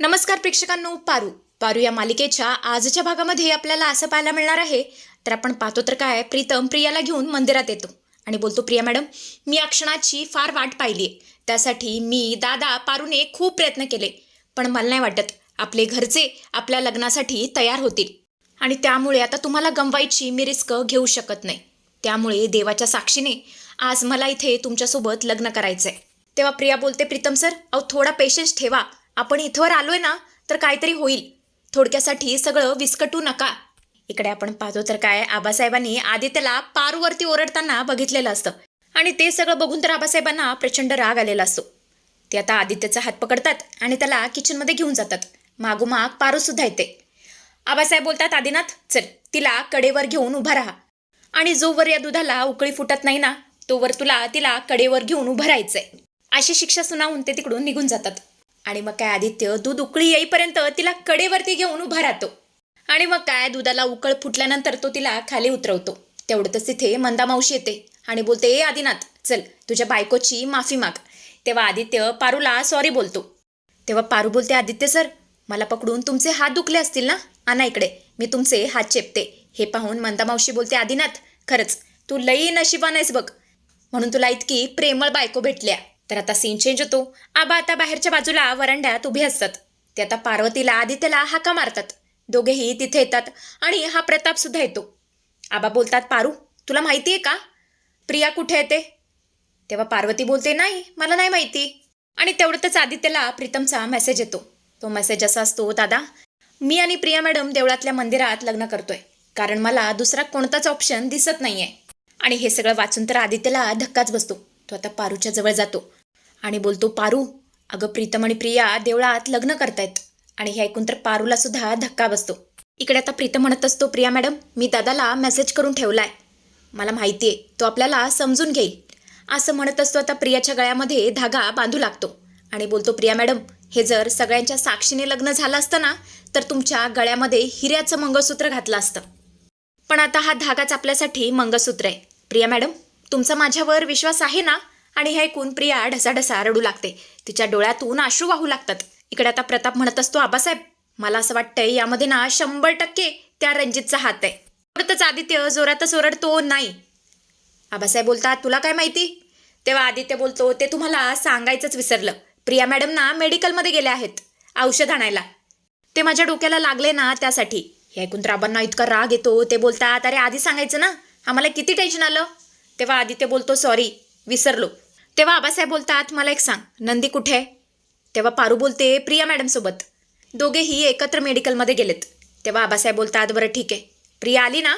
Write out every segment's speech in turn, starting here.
नमस्कार प्रेक्षकांनो पारू. पारू या मालिकेच्या आजच्या भागामध्ये आपल्याला असं पाहायला मिळणार आहे. तर आपण पाहतो तर काय प्रीतम प्रियाला घेऊन मंदिरात येतो. आणि बोलतो प्रिया मॅडम मी या क्षणाची फार वाट पाहिली आहे. त्यासाठी मी दादा पारूने खूप प्रयत्न केले. पण मला नाही वाटत. आपले घरचे आपल्या लग्नासाठी तयार होतील. आणि त्यामुळे आता तुम्हाला गमवायची मी रिस्क घेऊ शकत नाही. त्यामुळे देवाच्या साक्षीने आज मला इथे तुमच्यासोबत लग्न करायचं आहे तेव्हा प्रिया बोलते प्रीतम सर अहो थोडा पेशन्स ठेवा. आपण इथवर आलोय ना तर काहीतरी होईल. थोडक्यासाठी सगळं विस्कटू नका. इकडे आपण पाहतो तर काय आबासाहेबांनी आदित्यला पारूवरती ओरडताना बघितलेलं असतं. आणि ते सगळं बघून तर आबासाहेबांना प्रचंड राग आलेला असतो. ते आता आदित्यचा हात पकडतात आणि त्याला किचनमध्ये घेऊन जातात. मागोमाग पारूसुद्धा येते. आबासाहेब बोलतात आदिनाथ चल तिला कडेवर घेऊन उभा राहा. आणि जोवर या दुधाला उकळी फुटत नाही ना तोवर तुला तिला कडेवर घेऊन उभं राहायचंय. अशी शिक्षा सुनावून ते तिकडून निघून जातात. आणि मग काय आदित्य दूध उकळी येईपर्यंत तिला कडेवरती घेऊन उभा राहतो. आणि मग काय दुधाला उकळ फुटल्यानंतर तो तिला खाली उतरवतो. तेवढंच तिथे मंदा मावशी येते आणि बोलते ए आदिनाथ चल तुझ्या बायकोची माफी माग. तेव्हा आदित्य पारूला सॉरी बोलतो. तेव्हा पारू बोलते आदित्य सर मला पकडून तुमचे हात दुखले असतील ना? आणा इकडे मी तुमचे हात चेपते. हे पाहून मंदा मावशी बोलते आदिनाथ खरंच तू लई नशिबान आहेस बघ. म्हणून तुला इतकी प्रेमळ बायको भेटल्या. तर आता सीन चेंज होतो. आबा आता बाहेरच्या बाजूला वरांड्यात उभे असतात. ते आता पार्वतीला आदित्यला हाका मारतात. दोघेही तिथे येतात आणि हा प्रताप सुद्धा येतो. आबा बोलतात पारू तुला माहिती आहे का? प्रिया कुठे येते तेव्हा पार्वती बोलते नाही मला नाही माहिती. आणि तेवढ्यातच आदित्यला प्रीतमचा मेसेज येतो. तो मेसेज असा असतो दादा मी आणि प्रिया मॅडम देवळातल्या मंदिरात लग्न करतोय. कारण मला दुसरा कोणताच ऑप्शन दिसत नाहीये. आणि हे सगळं वाचून तर आदित्यला धक्काच बसतो. तो आता पारूच्या जवळ जातो. आणि बोलतो पारू अगं प्रीतम आणि प्रिया देवळात लग्न करतायत. आणि हे ऐकून तर पारूला सुद्धा धक्का बसतो. इकडे आता प्रीतम म्हणत असतो प्रिया मॅडम मी दादाला मेसेज करून ठेवलाय. मला माहिती आहे तो आपल्याला समजून घेईल. असं म्हणत असतो आता प्रियाच्या गळ्यामध्ये धागा बांधू लागतो. आणि बोलतो प्रिया मॅडम हे जर सगळ्यांच्या साक्षीने लग्न झालं असतं ना तर तुमच्या गळ्यामध्ये हिऱ्याचं मंगळसूत्र घातलं असतं. पण आता हा धागाच आपल्यासाठी मंगळसूत्र आहे. प्रिया मॅडम तुमचा माझ्यावर विश्वास आहे ना? आणि हे ऐकून प्रिया ढसाढसा रडू लागते. तिच्या डोळ्यातून अश्रू वाहू लागतात. इकडे आता प्रताप म्हणत असतो आबासाहेब मला असं वाटतंय यामध्ये ना शंभर टक्के त्या रणजितचा हात आहे. परतच आदित्य जोरातच ओरडतो नाही. आबासाहेब बोलतात तुला काय माहिती? तेव्हा आदित्य बोलतो ते तुम्हाला सांगायचंच विसरलं. प्रिया मॅडम ना मेडिकलमध्ये गेल्या आहेत औषध आणायला. ते माझ्या डोक्याला लागले ना त्यासाठी. हे ऐकून राबांना इतका राग येतो ते बोलतात अरे आधी सांगायचं ना आम्हाला किती टेन्शन आलं? तेव्हा आदित्य बोलतो सॉरी विसरलो. तेव्हा आबासाहेब बोलतात मला एक सांग. नंदी कुठे आहे? तेव्हा पारू बोलते प्रिया मॅडमसोबत. दोघेही एकत्र मेडिकलमध्ये गेलेत. तेव्हा आबासाहेब बोलतात बरं ठीक आहे. प्रिया आली ना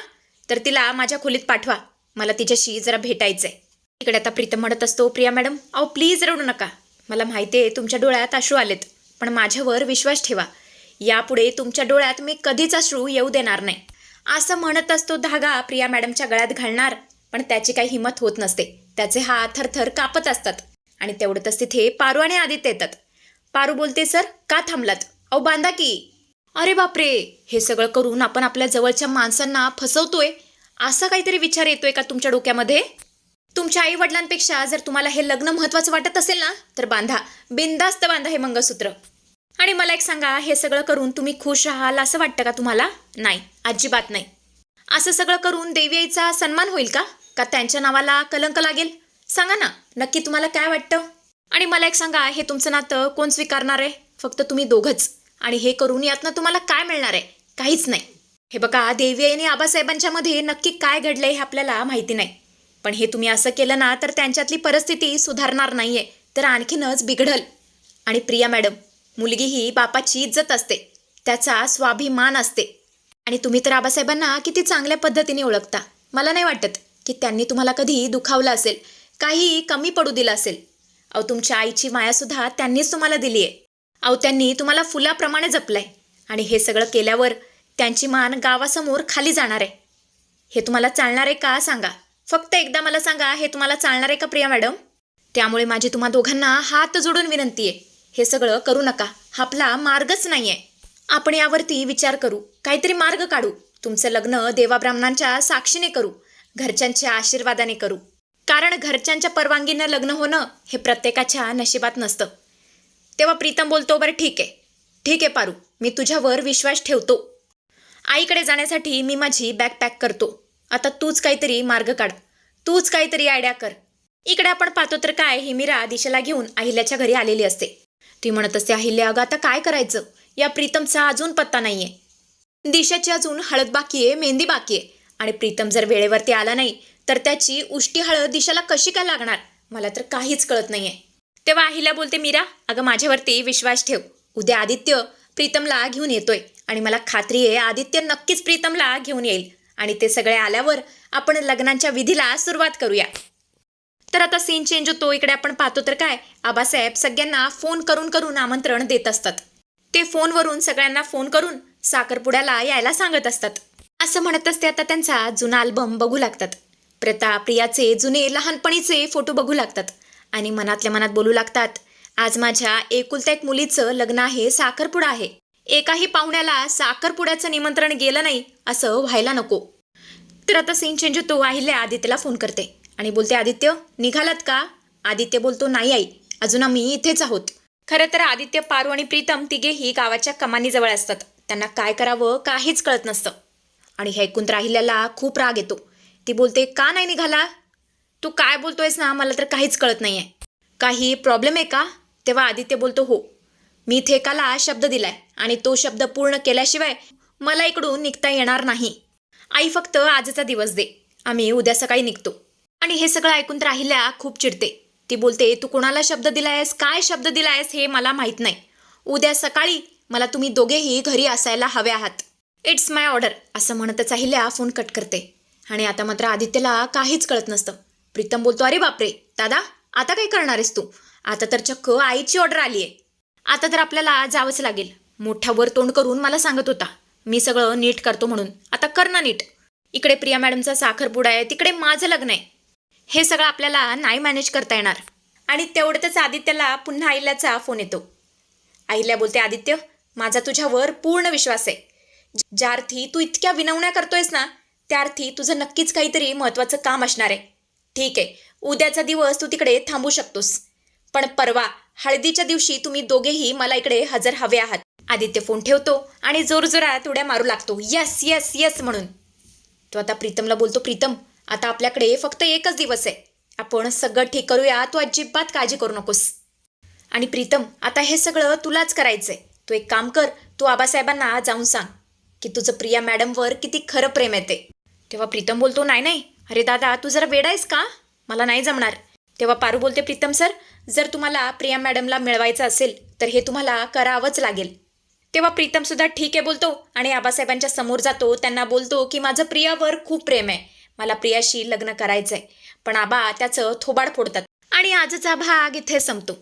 तर तिला माझ्या खोलीत पाठवा. मला तिच्याशी जरा भेटायचं आहे तिकडे आता प्रीतम म्हणत असतो प्रिया मॅडम अहो प्लीज रडू नका. मला माहिती आहे तुमच्या डोळ्यात अश्रू आलेत. पण माझ्यावर विश्वास ठेवा. यापुढे तुमच्या डोळ्यात मी कधीच अश्रू येऊ देणार नाही. असं म्हणत असतो धागा प्रिया मॅडमच्या गळ्यात घालणार पण त्याची काही हिंमत होत नसते. त्याचे हात थरथर कापत असतात आणि तेवढंच तिथे पारू आणि आदित्य येतात. पारू बोलते सर का थांबलात? अहो बांधा की. अरे बापरे! हे सगळं करून आपण आपल्या जवळच्या माणसांना फसवतोय. असा काहीतरी विचार येतोय का तुमच्या डोक्यामध्ये? तुमच्या आई वडिलांपेक्षा जर तुम्हाला हे लग्न महत्वाचं वाटत असेल ना तर बांधा. बिंदास्त बांधा हे मंगळसूत्र. आणि मला एक सांगा हे सगळं करून तुम्ही खुश राहाल असं वाटतं का तुम्हाला? नाही अजिबात नाही. असं सगळं करून देवी आईचा सन्मान होईल का? का त्यांच्या नावाला कलंक लागेल? सांगा ना नक्की तुम्हाला काय वाटतं? आणि मला एक सांगा हे तुमचं नातं कोण स्वीकारणार आहे? फक्त तुम्ही दोघंच. आणि हे करून यातनं तुम्हाला काय मिळणार आहे? काहीच नाही. हे बघा देवी आणि आबासाहेबांच्या मध्ये नक्की काय घडलंय हे आपल्याला माहिती नाही. पण हे तुम्ही असं केलं ना तर त्यांच्यातली परिस्थिती सुधारणार नाहीये. तर आणखीनच बिघडल. आणि प्रिया मॅडम मुलगी ही बापाची इज्जत असते. त्याचा स्वाभिमान असते. आणि तुम्ही तर आबासाहेबांना किती चांगल्या पद्धतीने ओळखता. मला नाही वाटत की त्यांनी तुम्हाला कधी दुखावलं असेल काही कमी पडू दिलं असेल. अहो तुमच्या आईची मायासुद्धा त्यांनीच तुम्हाला दिली आहे. अहो त्यांनी तुम्हाला फुलाप्रमाणे जपलंय. आणि हे सगळं केल्यावर त्यांची मान गावासमोर खाली जाणार आहे. हे तुम्हाला चालणार आहे का सांगा. फक्त एकदा मला सांगा हे तुम्हाला चालणार आहे का प्रिया मॅडम? त्यामुळे माझी तुम्हा दोघांना हात जोडून विनंती आहे. हे सगळं करू नका. हा आपला मार्गच नाही आहे आपण यावरती विचार करू. काहीतरी मार्ग काढू. तुमचं लग्न देवाब्राह्मणांच्या साक्षीने करू. घरच्यांच्या आशीर्वादाने करू. कारण घरच्यांच्या परवानगीनं लग्न होणं हे प्रत्येकाच्या नशिबात नसतं. तेव्हा प्रीतम बोलतो बरं ठीक आहे. ठीक आहे पारू. मी तुझ्यावर विश्वास ठेवतो. आईकडे जाण्यासाठी मी माझी बॅग पॅक करतो. आता तूच काहीतरी मार्ग काढ. तूच काहीतरी आयडिया कर. इकडे आपण पाहतो तर काय ही मीरा दिशेला घेऊन अहिल्याच्या घरी आलेली असते. ती म्हणत असते अहिल्या अगं आता काय करायचं? या प्रीतमचा अजून पत्ता नाहीये. दिशाची अजून हळद बाकी आहे मेहंदी बाकी आहे. आणि प्रीतम जर वेळेवरती आला नाही तर त्याची उष्टी हळद दिशाला कशी काय लागणार? मला तर काहीच कळत नाहीये. तेव्हा अहिल्या बोलते मीरा अगं माझ्यावरती विश्वास ठेव. उद्या आदित्य प्रीतमला घेऊन येतोय. आणि मला खात्री आहे आदित्य नक्कीच प्रीतमला घेऊन येईल. आणि ते सगळे आल्यावर आपण लग्नांच्या विधीला सुरुवात करूया. तर आता सीन चेंज होतो. इकडे आपण पाहतो तर काय आबासाहेब सगळ्यांना फोन करून करून आमंत्रण देत असतात. ते फोनवरून सगळ्यांना फोन करून साखरपुड्याला यायला सांगत असतात. असं म्हणत असते आता त्यांचा जुना अल्बम बघू लागतात. प्रता प्रियाचे जुने लहानपणीचे फोटो बघू लागतात. आणि मनातल्या मनात बोलू लागतात आज माझ्या एकुलत्या एक मुलीचं लग्न आहे साखरपुडा आहे. एकाही पाहुण्याला साखरपुड्याचं निमंत्रण गेलं नाही असं व्हायला नको. तर आता सीन चेंज होतो आहिल्या आदित्यला फोन करते. आणि बोलते आदित्य निघालात का? आदित्य बोलतो नाही आई. अजून आम्ही इथेच आहोत. खरं तर आदित्य पारू आणि प्रीतम तिघेही गावाच्या कमानीजवळ असतात. त्यांना काय करावं काहीच कळत नसतं. आणि हे ऐकून राहिल्याला खूप राग येतो. ती बोलते का नाही निघाला? तू काय बोलतोयस ना मला तर काहीच कळत नाही आहे काही प्रॉब्लेम आहे का? तेव्हा आदित्य बोलतो हो. मी थेकाला शब्द दिलाय आणि तो शब्द पूर्ण केल्याशिवाय मला इकडून निघता येणार नाही. आई फक्त आजचा दिवस दे. आम्ही उद्या सकाळी निघतो. आणि हे सगळं ऐकून राहिल्या खूप चिडते. ती बोलते तू कोणाला शब्द दिलायस? काय शब्द दिलायस हे मला माहीत नाही. उद्या सकाळी मला तुम्ही दोघेही घरी असायला हवे आहात. इट्स माय ऑर्डर असं म्हणतच अहिल्या फोन कट करते. आणि आता मात्र आदित्यला काहीच कळत नसतं. प्रीतम बोलतो अरे बापरे दादा आता काय करणार आहेस तू? आता तर चक्क आईची ऑर्डर आली आहे. आता तर आपल्याला जावंच लागेल. मोठा वर तोंड करून मला सांगत होता. मी सगळं नीट करतो म्हणून. आता कर ना नीट. इकडे प्रिया मॅडमचा साखरपुडा आहे तिकडे माझं लग्न आहे. हे सगळं आपल्याला नाही मॅनेज करता येणार. आणि तेवढ्यातच आदित्यला पुन्हा आईल्याचा फोन येतो. आईल्या बोलते आदित्य माझा तुझ्यावर पूर्ण विश्वास आहे. ज्या अर्थी तू इतक्या विनवण्या करतोयस ना त्या अर्थी तुझं नक्कीच काहीतरी महत्त्वाचं काम असणार आहे. ठीक आहे उद्याचा दिवस तू तिकडे थांबू शकतोस. पण परवा हळदीच्या दिवशी तुम्ही दोघेही मला इकडे हजर हवे आहात. आदित्य फोन ठेवतो आणि जोरजोरात उड्या मारू लागतो. यस यस यस म्हणून. तो आता प्रीतमला बोलतो प्रीतम आता आपल्याकडे फक्त एकच दिवस आहे. आपण सगळं ठीक करूया तू अजिबात काळजी करू नकोस. आणि प्रीतम आता हे सगळं तुलाच करायचंय. तू एक काम कर तू आबासाहेबांना जाऊन सांग की तुझं प्रिया मॅडमवर किती खरं प्रेम येते. तेव्हा प्रीतम बोलतो नाही नाही. अरे दादा तू जरा वेडायस का? मला नाही जमणार. तेव्हा पारू बोलते प्रीतम सर जर तुम्हाला प्रिया मॅडमला मिळवायचं असेल तर हे तुम्हाला करावंच लागेल. तेव्हा प्रीतम सुद्धा ठीक आहे बोलतो आणि आबासाहेबांच्या समोर जातो. त्यांना बोलतो की माझं प्रियावर खूप प्रेम आहे. मला प्रियाशी लग्न करायचंय. पण आबा त्याचं थोबाड फोडतात. आणि आजचा भाग इथे संपतो.